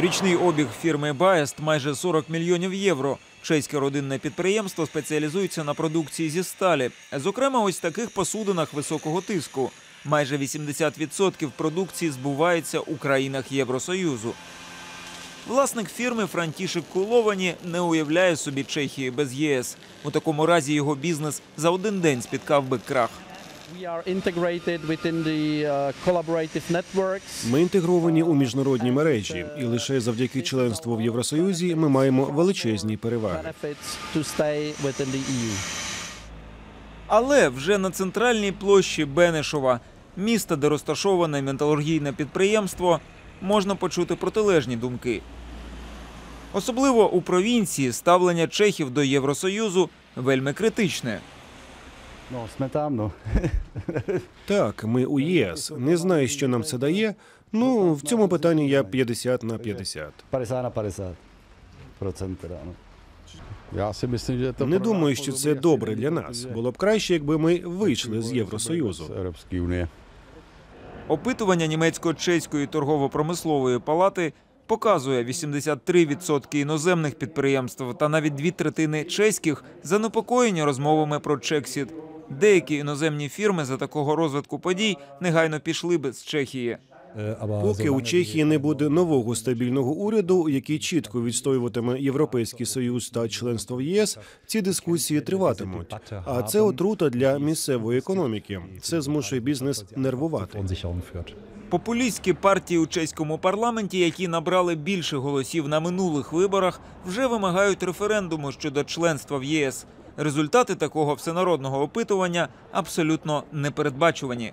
Річний обіг фірми Баест майже 40 мільйонів євро. Чеське родинне підприємство спеціалізується на продукції зі сталі, зокрема, ось таких посудинах високого тиску. Майже 80% продукції збувається у країнах Євросоюзу. Власник фірми Франтішек Куловані не уявляє собі Чехії без ЄС. У такому разі його бізнес за один день спіткав би крах. We are integrated within the uh, collaborative networks. Ми інтегровані у міжнародні мережі, і лише завдяки членству в Євросоюзі ми маємо величезні переваги. E. Але вже на центральній площі Бенешова, міста, де розташоване металургійне підприємство, можна почути протилежні думки. Особливо у провінції ставлення чехів до Євросоюзу вельми критичне. No, jsme tam. Так, ми у ЄС. Не знаю, що нам це дає. Ну, в цьому питанні я 50 на 50. 50 na 50 procent teda, no. Já si myslím, že to Не думаю, що це добре для нас. Було б краще, якби ми вийшли з Євросоюзу. Опитування німецько-чеської торгово-промислової палати показує 83% іноземних підприємств та навіть дві третини чеських занепокоєні розмовами про Чексіт. Деякі іноземні фірми за такого розвитку подій негайно пішли би з Чехії. Поки у Чехії не буде нового стабільного уряду, який чітко відстоюватиме Європейський Союз та членство в ЄС, ці дискусії триватимуть. А це отрута для місцевої економіки. Це змушує бізнес нервувати. Популістські партії у чеському парламенті, які набрали більше голосів на минулих виборах, вже вимагають референдуму щодо членства в ЄС. Результати такого всенародного опитування абсолютно непередбачувані.